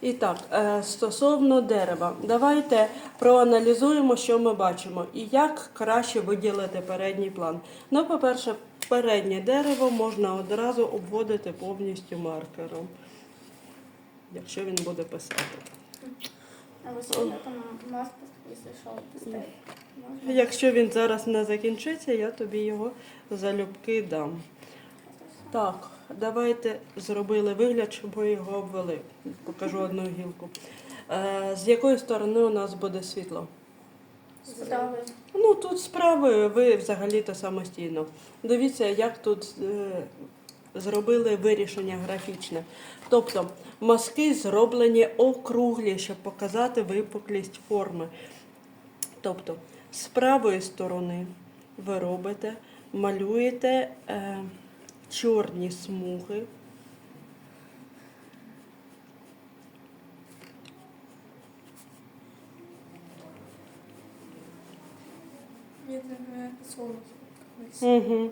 І так, е, стосовно дерева, давайте проаналізуємо, що ми бачимо і як краще виділити передній план. Ну, по-перше, переднє дерево можна одразу обводити повністю маркером, якщо він буде писати. Якщо він зараз не закінчиться, я тобі його залюбки дам. Так, давайте зробили вигляд, щоб ви його обвели. Покажу одну гілку. Е, з якої сторони у нас буде світло? Справи. Ну тут справи ви взагалі-то самостійно. Дивіться, як тут е, зробили вирішення графічне. Тобто мазки зроблені округлі, щоб показати випуклість форми. Тобто, з правої сторони ви робите, малюєте е, чорні смуги. Угу.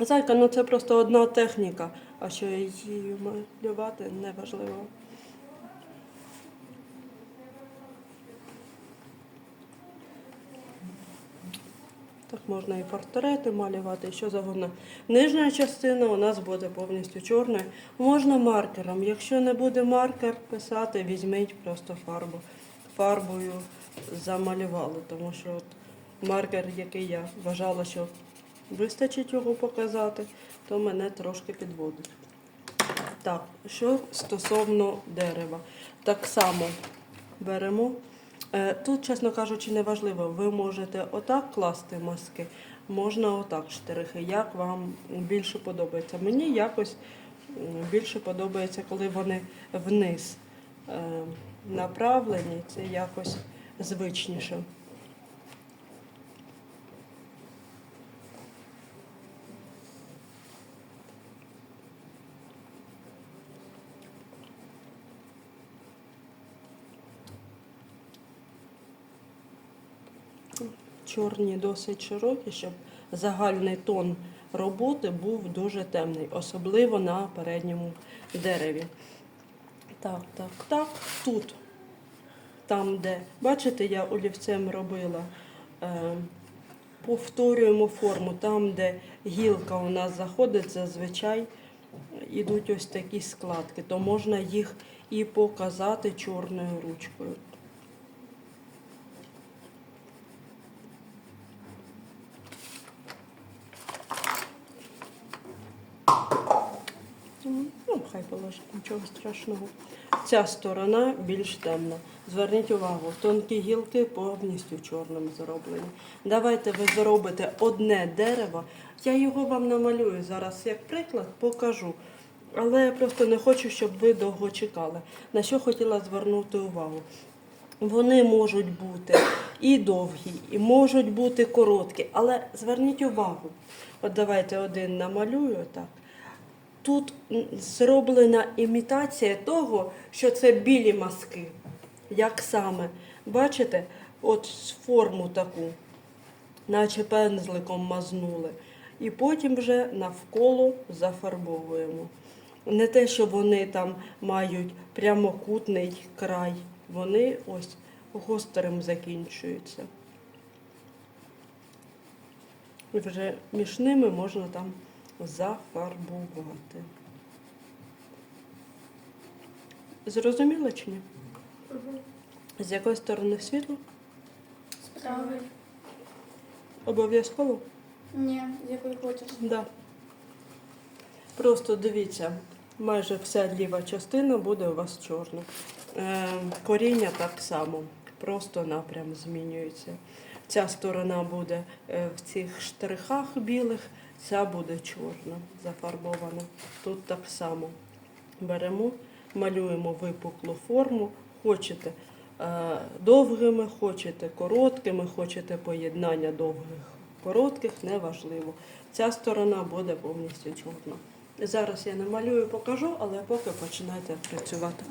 Зайка, ну це просто одна техніка, а що її малювати неважливо. Так можна і портрети малювати, і що завгодно. Нижня частина у нас буде повністю чорною. Можна маркером. Якщо не буде маркер писати, візьміть просто фарбу. Фарбою замалювали, тому що от маркер, який я вважала, що вистачить його показати, то мене трошки підводить. Так, що стосовно дерева, так само беремо. Е, Тут, чесно кажучи, не важливо. Ви можете отак класти маски, можна отак штрихи. Як вам більше подобається? Мені якось більше подобається, коли вони вниз е, направлені. Це якось звичніше. Чорні досить широкі, щоб загальний тон роботи був дуже темний, особливо на передньому дереві. Так, так, так. Тут, там, де, бачите, я олівцем робила, е, повторюємо форму, там, де гілка у нас заходить, зазвичай йдуть ось такі складки, то можна їх і показати чорною ручкою. Ну, хай положить, нічого страшного. Ця сторона більш темна. Зверніть увагу, тонкі гілки повністю чорним зроблені. Давайте ви зробите одне дерево. Я його вам намалюю зараз, як приклад, покажу. Але я просто не хочу, щоб ви довго чекали. На що хотіла звернути увагу? Вони можуть бути і довгі, і можуть бути короткі. Але зверніть увагу. От давайте один намалюю так. Тут зроблена імітація того, що це білі маски. Як саме? Бачите, от форму таку, наче пензликом мазнули. І потім вже навколо зафарбовуємо. Не те, що вони там мають прямокутний край, вони ось гострим закінчуються. Вже між ними можна там зафарбувати. Зрозуміло чи ні? З якої сторони світло? Справи. Обов'язково? Ні, з якої хочеш. Да. Просто дивіться, майже вся ліва частина буде у вас чорна. Е, коріння так само, просто напрям змінюється. Ця сторона буде е, в цих штрихах білих, ця буде чорна, зафарбована. Тут так само беремо, малюємо випуклу форму, хочете е, довгими, хочете короткими, хочете поєднання довгих, коротких, неважливо. Ця сторона буде повністю чорна. Зараз я намалюю, покажу, але поки починайте працювати.